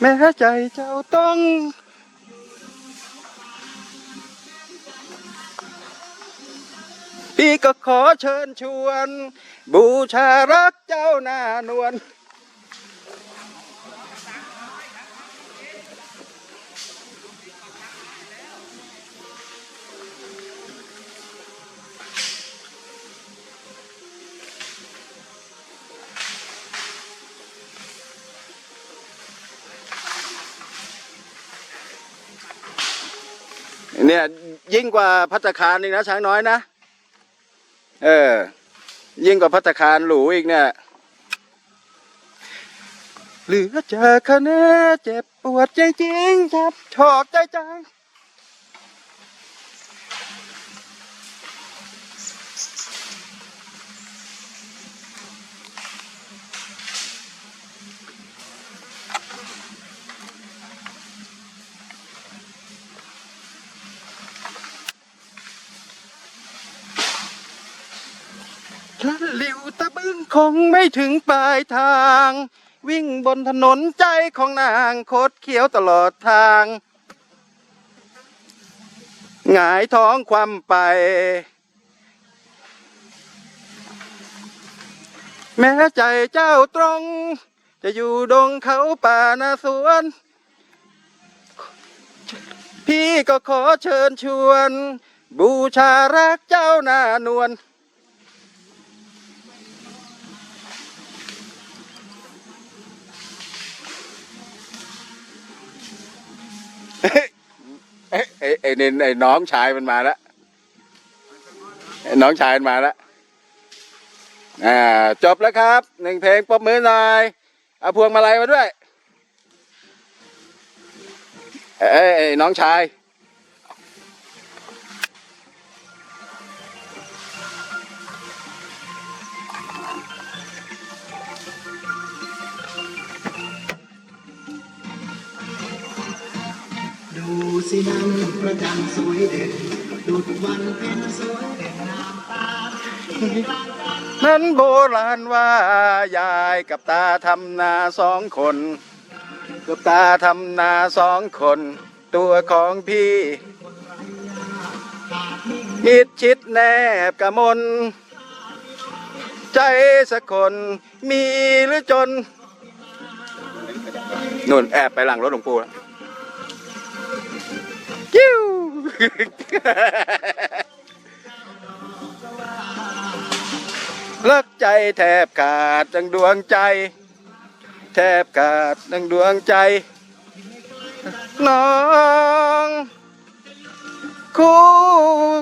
แม้ใจเจ้าต้อง พี่ก็ขอเชิญชวน บูชารักเจ้าหน้านวล เนี่ยยิ่งกว่าพัตคารอีกนะช้างน้อยนะ เออ ยิ่งกว่าพัตคารหรูอีกเนี่ยเหลือเจอคะแนนเจ็บปวดจริงๆครับชอกใจใจ ลันหลิวตะบึงคงไม่ถึงปลายทาง วิ่งบนถนนใจของนางโคดเขียวตลอดทางหงายท้องความไป แม้ใจเจ้าตรง จะอยู่ดงเขาป่านาสวน พี่ก็ขอเชิญชวน บูชารักเจ้าหน้านวล เนนไอ้น้องชายมันมาแล้วน้องชายมันมาแล้วอ่าจบแล้วครับหนึ่งเพลงปรบมือหน่อยเอาพวงมาลัยมาด้วยเอ้ยน้องชาย สินั้นพระจันสวยเด่นดุดวันเพ็ญสวยเด่นงามตาที่กลางกันนั้นโบราณว่ายายกับตาทำนาสองคนกับตาทำนาสองคน ตัวของพี่มิดชิดแนบกะมน ใจสักคนมีหรือจนนุ่นแอบไปหลังรถหลวงปู่แล้ว กิ้วรักใจแทบขาดดังดวงใจ แทบขาดดังดวงใจ น้อง คู่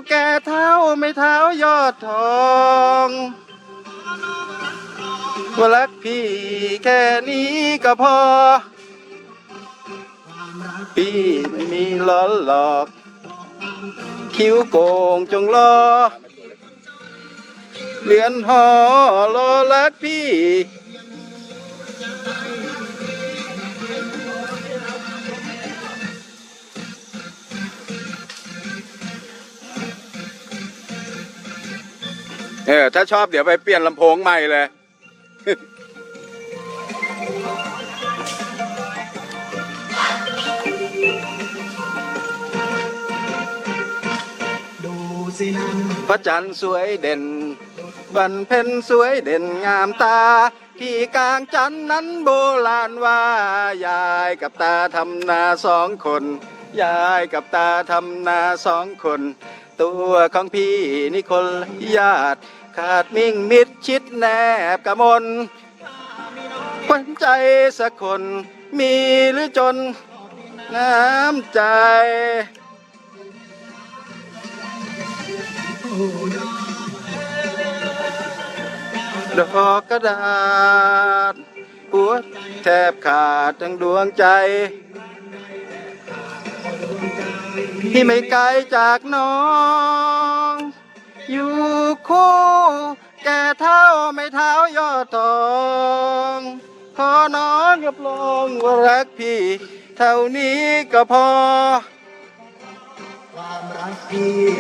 แก่เท้าไม่เท้ายอดทองว่ารักพี่แค่นี้ก็พอ พี่ไม่มีล้อหลอก คิ้วโกงจงรอเรือนหอรอรักพี่เออถ้าชอบเดี๋ยวไปเปลี่ยนลำโพงใหม่เลย พระจันทร์สวยเด่นวันเพ็ญสวยเด่นงามตา ที่กลางจันทร์นั้นโบราณว่า ยายกับตาทำนาสองคน ยายกับตาทำนาสองคน ตัวของพี่นี่คนญาติ ขาดมิ่งมิดชิดแนบกระมนขวัญใจสักคนมีหรือจน น้ำใจ ดอกกระดาษหัวแทบขาดทั้งดวงใจ ที่ไม่ไกลจากน้อง อยู่คู่แก่เท่าไม่เท้ายอดทอง ขอน้องรับรองว่ารักพี่ เท่านี้ก็พอ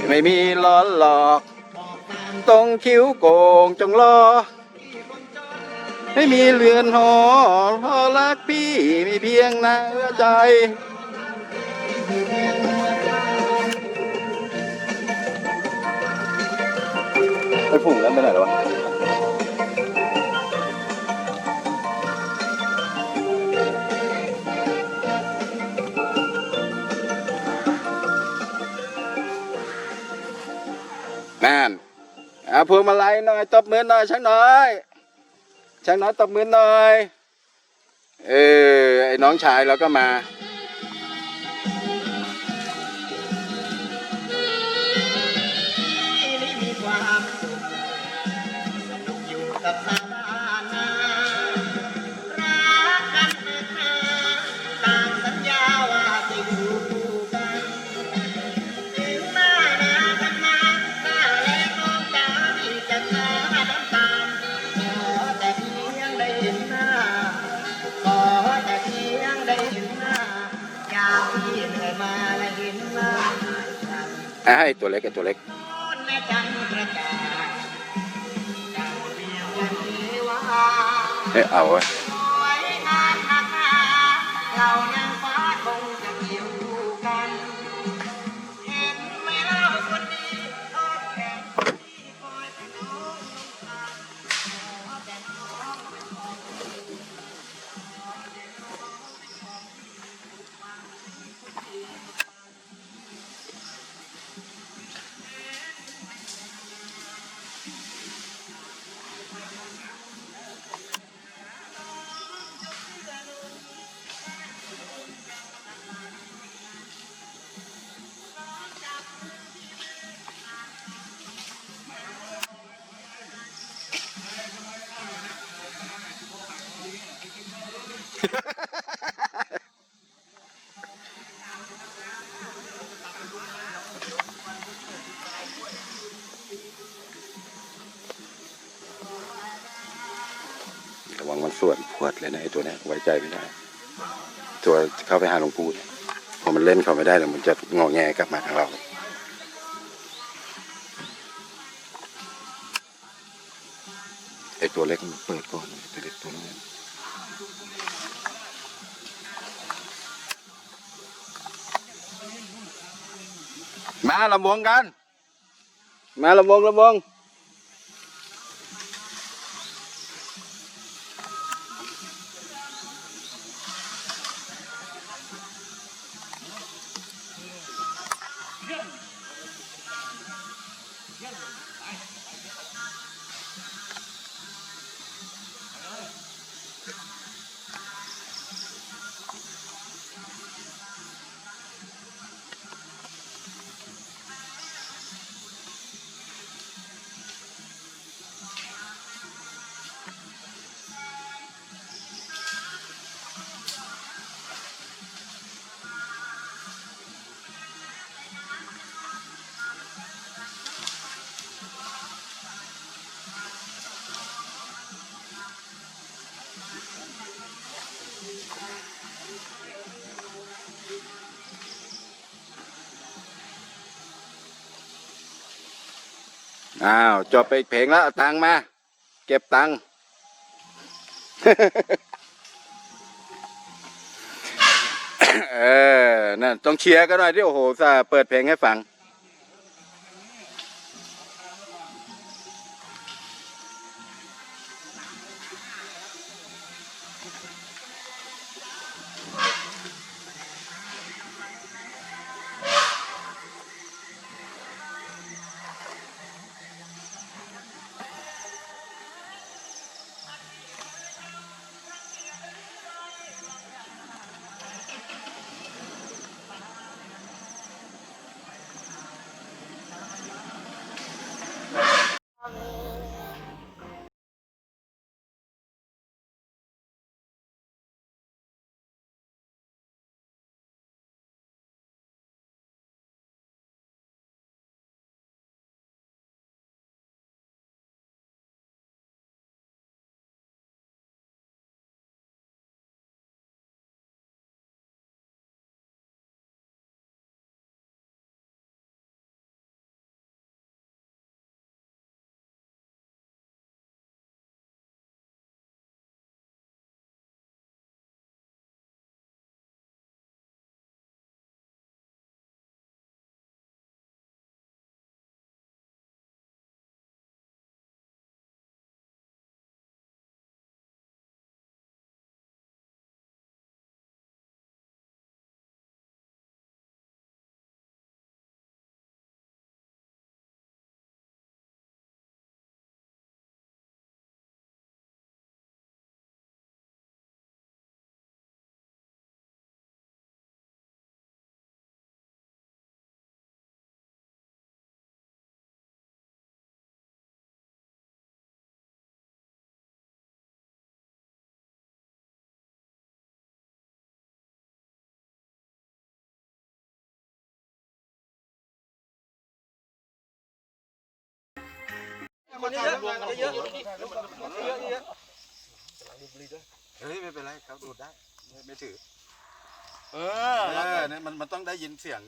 ไม่มีล้อหลอกบอกตามตรงคิ้วโกงจงรอ ไม่มีเรือนหอพอรักพี่มีเพียงหน้าใจไปฝุ่งแล้วไปไหนแล้ววะ พวงมาลัยหน่อย ตบมือหน่อยช่างน้อยช่างน้อยตบมือหน่อย เออไอ้น้องชายเราก็มา อะให้ตัวเล็กไอ้ตัวเล็กโน่นแม่จันทร์ประกาศดังเฮ้เอาไว้ วังมันส่วนพวดเลยนะไอ้ตัวนี้ไว้ใจไม่ได้ ตัวเข้าไปหาหลวงปู่เนี่ยพอมันเล่นเขาไม่ได้แล้วมันจะงอแงกลับมาทางเราไอ้ตัวเล็กมันเปิดก่อนตัวเล็กตัวนั้นมาลำวงกัน มาลำวงลำวง อ้าวจบไปอีกเพลงแล้วเอาตังค์มา เก็บตังค์ เออนั่นต้องเชียร์กันหน่อยที่โอ้โหซาเปิดเพลงให้ฟัง คนเยอะเยอะเยอะเยอะเยอะเฮ้ยไม่เป็นไรเขาดูดได้ไม่ไม่ถือเอเออเนี่ยมันมันต้องได้ยินเสียง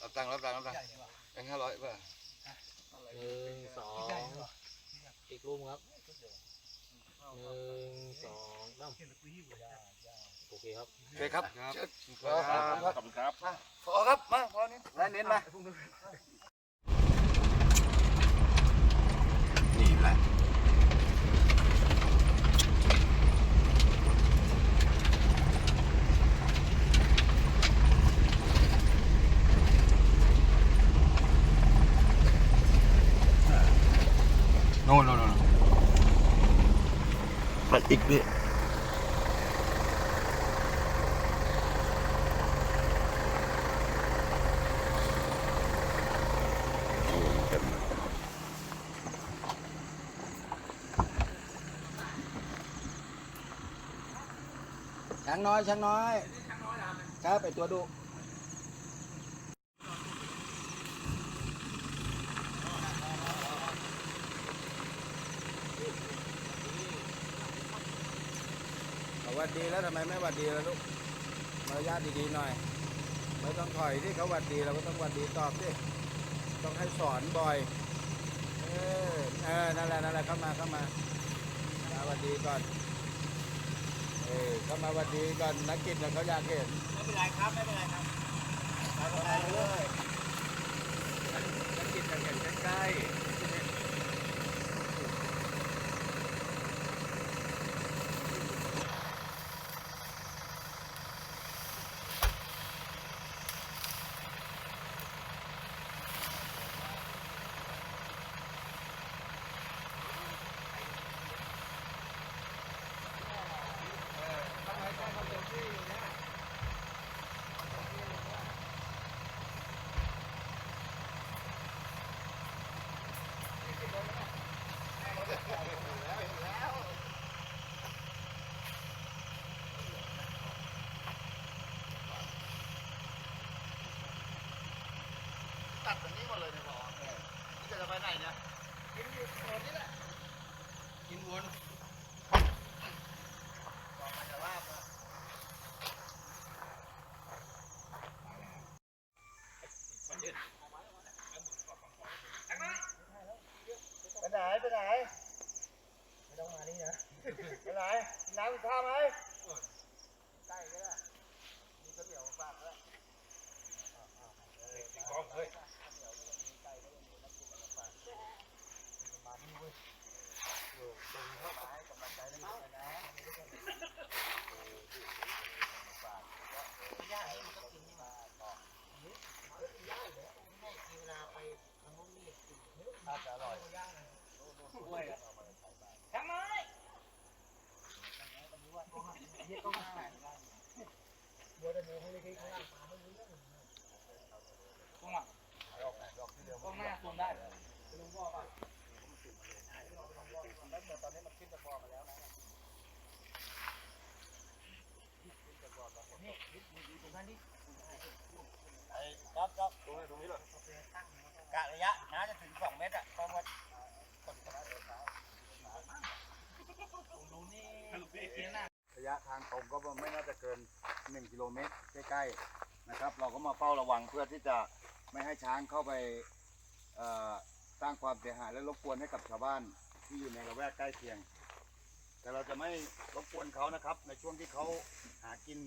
รับตังค์รับตังค์รับตังค์แบงค์ห้าร้อยป่ะหนึ่งสองอีกรูปครับหนึ่งสองสามโอเคครับโอเคครับครับเชิญครับขอบคุณครับพอครับมาพอนี้แล้เน้นมา นี่แหละโน่นโน่นโน่น มันอีกนี่ ช้างน้อยช้างน้อยครับไปตัวดูเขาวัดดีแล้วทำไมไม่วัดดีล่ะลูกมารยาทดีๆหน่อยไม่ต้องถอยที่เขาวัดดีเราก็ต้องวัดดีตอบดิต้องให้สอนบ่อยเออเออนั่นแหละนั่นแหละเข้ามาเข้ามามาวัดดีก่อน เออเข้ามาวัดดีก่อนนักกิจน่ะเขาอยากเห็นไม่เป็นไรครับไม่เป็นไรครับไปไปเลยนักกิจอยากเห็นใกล้ๆ ตัดแบบนี้หมดเลยเนี่ยพอนี่จะไปไหนเนี่ยกินอยู่ถนนนี่แหละ กินวน บอกมาจะลาบนะ ไปไหน ไม่ต้องมานี่นะ ไปไหน น้ำกินข้าไหมใกล้ก็ได้มีข้าวเหนียวฝากแล้ว ไอ้ก๊ อฟก๊อฟตรงนี้ตรงนี้เลยกะระยะน่าจะถึงสองเมตรอะต้องวัดระยะทางตรงก็ไม่น่าจะเกิน 1 กิโลเมตรใกล้ๆนะครับ เราก็มาเฝ้าระวังเพื่อที่จะไม่ให้ช้างเข้าไปเอ่อสร้างความเสียหายและรบกวนให้กับชาวบ้านที่อยู่ในละแวกใกล้เคียง แต่เราจะไม่รบกวนเขานะครับ ในช่วงที่เขาหากิน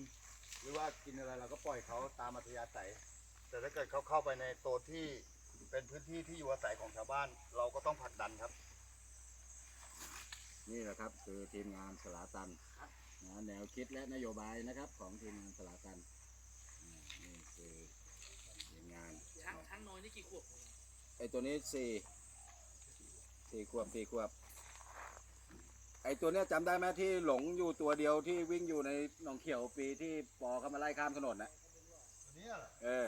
หรือว่ากินอะไรเราก็ปล่อยเขาตามอัธยาศัย แต่ถ้าเกิดเขาเข้าไปในโซนที่เป็นพื้นที่ที่อยู่อาศัยของชาวบ้าน เราก็ต้องผลักดันครับ นี่แหละครับคือทีมงานสลาตันนะแนวคิดและนโยบายนะครับของทีมงานสลาตันอ่านี่คือทีมงานช้างช้างน้อยนี่กี่ขวบไอตัวนี้สี่สี่ขวบสี่ขวบไอตัวเนี้ยจำได้ไหมที่หลงอยู่ตัวเดียวที่วิ่งอยู่ในหนองเขียวปีที่ปอเขามาไล่ข้ามถนนนะเนี่ยเหรอเออ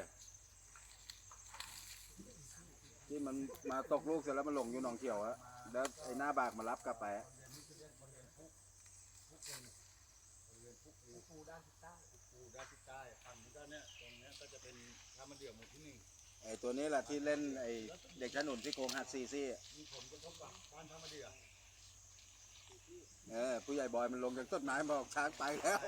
ที่มันมาตกลูกเสร็จแล้วมันหลงอยู่หนองเขียวอะแล้วไอ้หน้าบากมารับกลับไปอะปูด้านทิศใต้ฝั่งนี้ก็เนี่ยตรงเนี้ยก็จะเป็นท่ามันเดี่ยวหมู่ที่หนึ่งไอ้ตัวนี้แหละที่เล่นไอ้เด็กชะหนุนที่โกงหัดซีซี่อะเออผู้ใหญ่บอยมันลงจากต้นไม้มาบอกช้างไปแล้ว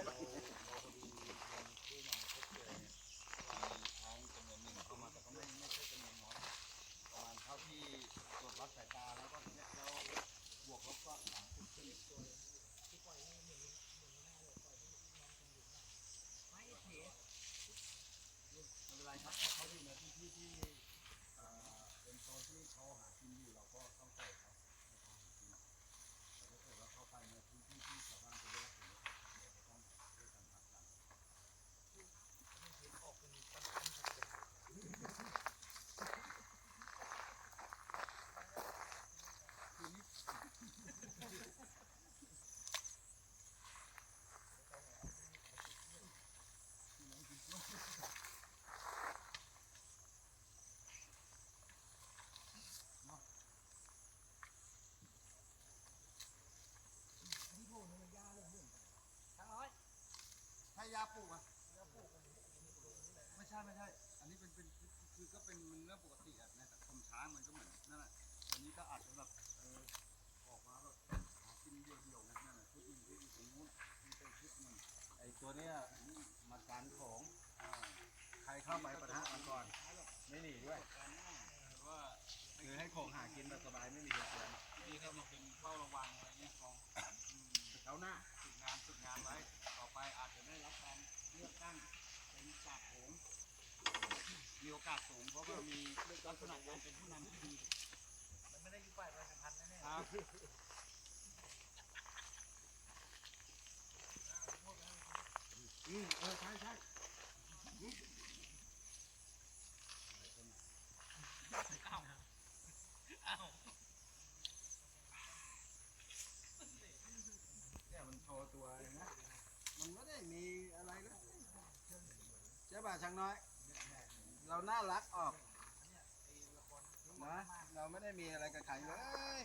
ใช่ ยาปลูกอะไม่ใช่ไม่ใช่ อันนี้เป็นเป็นคือก็เป็นเรื่องปกติอะในสังคมช้างมันก็เหมือนนั่นแหละอันนี้ก็อาจจะแบบเออออกมาแบบหากินเดี่ยวๆนะนั่นแหละชุดหนึงที่อยู่ตรงนู้นนี่เป็นชุดหนึ่งไอ้ตัวเนี้ยมาการของใครเข้าไปประทะมันก่อน ไม่หนีด้วยคือให้ของหากินแบบสบายไม่มีเหตุผลที่เข้ามาเป็นเฝ้าระวังอะไรเงี้ยกองเขาหน้า ตั้งเป็นจาโขงมีโอกาสสูงเพราะว่ามีลักษณะการเป็นผู้นำที่ดีมันไม่ได้อยู่ฝ่ายประชาพันธ์แน่ครับอืมเออใช่ใช่ เนี่ยมันโชว์ตัวเองนะ มันไม่ได้มีอะไรนะใช่ ป่ะช่างน้อย เราน่ารักออกนะเราไม่ได้มีอะไรกับใครเลย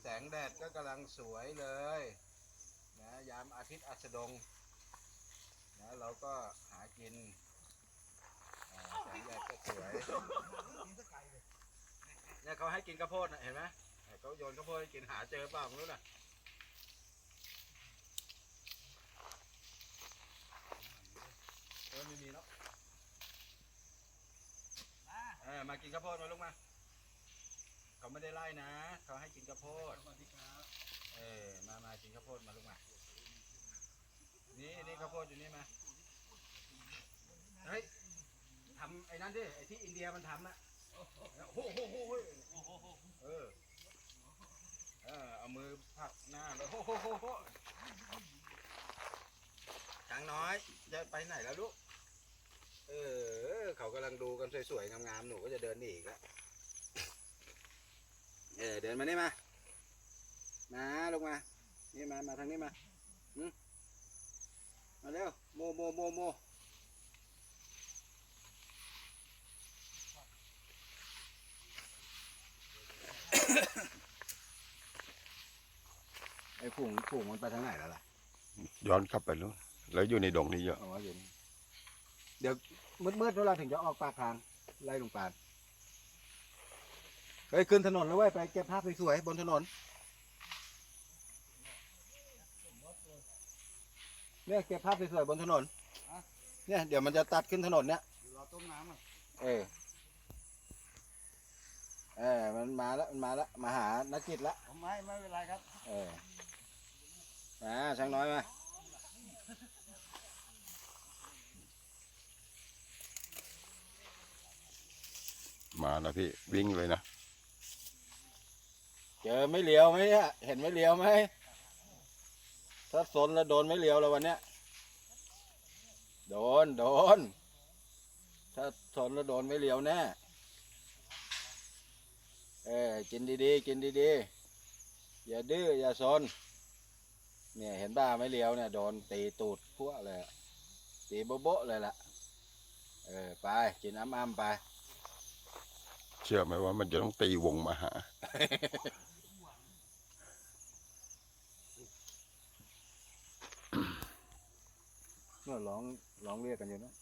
แสงแดดก็กำลังสวยเลยนะยามอาทิตย์อัสดงนะเราก็หากินแสงแดดก็สวยเนี่ยเขาให้กินข้าวโพดนะเห็นไหมเขาโยนข้าวโพดให้กินหาเจอเปล่าไม่รู้นะเออ ไม่มีแล้วเออมากินข้าวโพดมาลูกมาเขาไม่ได้ไล่นะเขาให้กินข้าวโพดสวัสดีครับเออมามากินข้าวโพดมาลูกมานี่นี่ข้าวโพดอยู่นี่มาเฮ้ยทำไอ้นั่นดิไอ้ที่อินเดียมันทำอะโอ้โหโอ้โหโอ้โหเออเออเอามือผลักหน้าแล้วโอ้โหโอ้โหช้างน้อยจะไปไหนแล้วลูก เออ เขากำลังดูกันสวยๆ งามๆ หนูก็จะเดินหนีอีกแล้วเออ เดินมานี่มา มาลงมา นี่มา มาทางนี้มาหึมาเร็ว โม โม โม โมไอ้ฝูงฝูงมันไปทางไหนแล้วล่ะ ย้อนกลับไปนู้นแล้วอยู่ในดงนี้เยอะอ๋ออยู่นี่เดี๋ยว มืดๆเวลาถึงจะออกปากทางไล่ลงปานเฮ้ยขึ้นถนนแล้วเว้ยไปเก็บภาพสวยๆบนถนนเนี่ยเก็บภาพสวยๆบนถนนเนี่ยเดี๋ยวมันจะตัดขึ้นถนนเนี่ยรอต้มน้ำอะเออเออมันมาแล้วมันมาแล้วมาหานักกิจละผมไม่ไม่เป็นไรครับ เออมาช่างน้อยมา มาแล้วพี่วิ่งเลยนะ เจอไม่เลี้ยวไหมเนี่ยเห็นไม่เลี้ยวไหมถ้าสนแล้วโดนไม่เลี้ยวแล้ววันเนี้ยโดนโดน ถ้าสนแล้วโดนไม่เลี้ยวแน่เออกินดีๆกินดีๆอย่าดื้ออย่าสนเนี่ยเห็นบ้าไม่เลี้ยวเนี่ยโดนตีตูดพวกเลยตีโบ๊ะเลยล่ะเออไปกินอ้ำๆไป ชื่อไหมว่ามันจะต้องตีวงมาหาเมื่อร้องร้องเรียกกันอยู่นะ